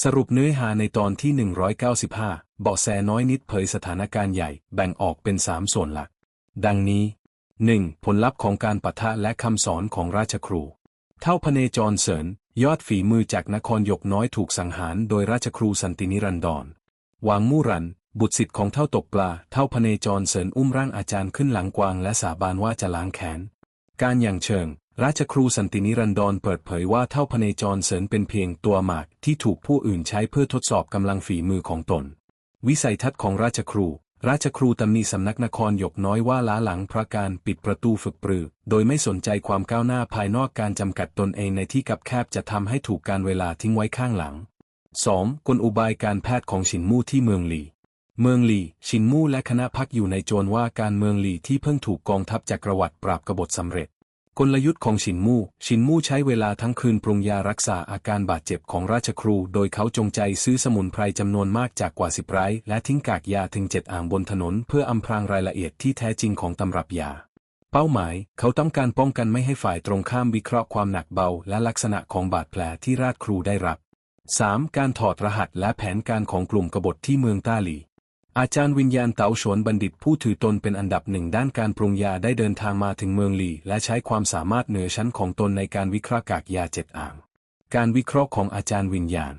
สรุปเนื้อหาในตอนที่ 195 เบาะแสน้อยนิดเผยสถานการณ์ใหญ่แบ่งออกเป็น 3 ส่วนหลัก ดังนี้ 1. ผลลัพธ์ของการปะทะและคำสอนของราชครู เท่าพเนจรเสริญ ยอดฝีมือจากนครยกน้อยถูกสังหารโดยราชครูสันตินิรันดรวางมู่รัน บุตรศิษย์ของเท่าตกปลา เท่าพเนจรเสริญอุ้มร่างอาจารย์ขึ้นหลังกวางและสาบานว่าจะล้างแค้น การอย่างเชิง ราชครูสันตินิรันดรเปิดเผยว่าเท่าพเนจรเสริญเป็นเพียงตัวหมากที่ถูกผู้อื่นใช้เพื่อทดสอบกำลังฝีมือของตน วิสัยทัศน์ของราชครู ราชครูตำหนิสำนักนครหยกน้อยว่าล้าหลังเพราะการปิดประตูฝึกปรือ โดยไม่สนใจความก้าวหน้าภายนอกการจำกัดตนเองในที่กับแคบจะทำให้ถูกการเวลาทิ้งไว้ข้างหลัง 2. กลอุบายการแพทย์ของฉินมู่ที่เมืองหลี เมืองหลี ชินมู่และคณะพักอยู่ในโจรว่าการเมืองหลีที่เพิ่งถูกกองทัพจักรวรรดิปราบกบฏสำเร็จ กลยุทธ์ของชินมู่ ชินมู่ใช้เวลาทั้งคืนปรุงยารักษาอาการบาดเจ็บของราชครู โดยเขาจงใจซื้อสมุนไพรจำนวนมากจากกว่าสิบไร้และทิ้งกากยาถึงเจ็ดอ่างบนถนน เพื่ออำพรางรายละเอียดที่แท้จริงของตำรับยา เป้าหมาย เขาต้องการป้องกันไม่ให้ฝ่ายตรงข้ามวิเคราะห์ความหนักเบา และลักษณะของบาดแผลที่ราชครูได้รับ 3. การถอดรหัสและแผนการของกลุ่มกบฏที่เมืองต้าหลี อาจารย์วิญญาณเต๋าฉวนบัณฑิตผู้ถือตนเป็นอันดับหนึ่งด้านการปรุงยาได้เดินทางมาถึงเมืองหลีและใช้ความสามารถเหนือชั้นของตนในการวิเคราะห์กากยาเจ็ดอ่าง การวิเคราะห์ของอาจารย์วิญญาณ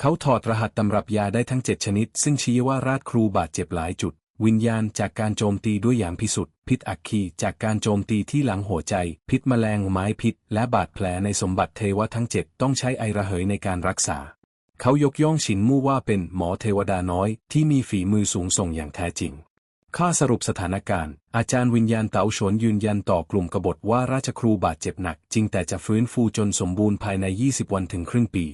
เขาถอดรหัสตำรับยาได้ทั้งเจ็ดชนิด ซึ่งชี้ว่าราชครูบาดเจ็บหลายจุด วิญญาณจากการโจมตีด้วยอย่ามพิสุทธิ์พิษอัคคีจากการโจมตีที่หลังหัวใจ พิษแมลงไม้พิษ และบาดแผลในสมบัติเทวะทั้งเจ็ดต้องใช้ไอระเหยในการรักษา เขายกย่องฉินมู่ว่าเป็นหมอเทวดาน้อยที่มีฝีมือสูงส่งอย่างแท้จริง ข้อสรุปสถานการณ์ อาจารย์วิญญาณเต๋าฉนยืนยันต่อกลุ่มกบฏว่าราชครูบาดเจ็บหนัก จริงแต่จะฟื้นฟูจนสมบูรณ์ภายใน 20 วันถึงครึ่งปี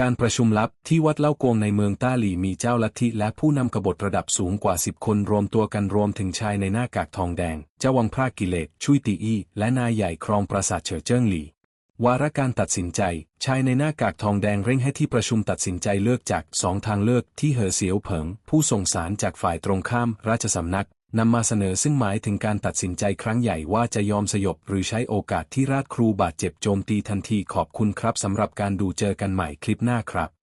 การประชุมลับที่วัดเล่ากวงในเมืองต้าหลี่มีเจ้าลัทธิและผู้นำกบฏระดับสูงกว่า 10 คนรวมตัวกันรวมถึงชายในหน้ากากทองแดง เจ้าวังพระกิเลสชุยตีอี้และนายใหญ่ครองปราสาทเฉอเจิ้งหลี่ วาระการตัดสินใจ ชายในหน้ากากทองแดงเร่งให้ที่ประชุมตัดสินใจเลือกจากสองทางเลือกที่เหอเสียวเผิง ผู้ส่งสารจากฝ่ายตรงข้ามราชสำนักนำมาเสนอซึ่งหมายถึงการตัดสินใจครั้งใหญ่ว่าจะยอมสยบหรือใช้โอกาสที่ราชครูบาดเจ็บโจมตีทันทีขอบคุณครับสำหรับการดูเจอกันใหม่คลิปหน้าครับ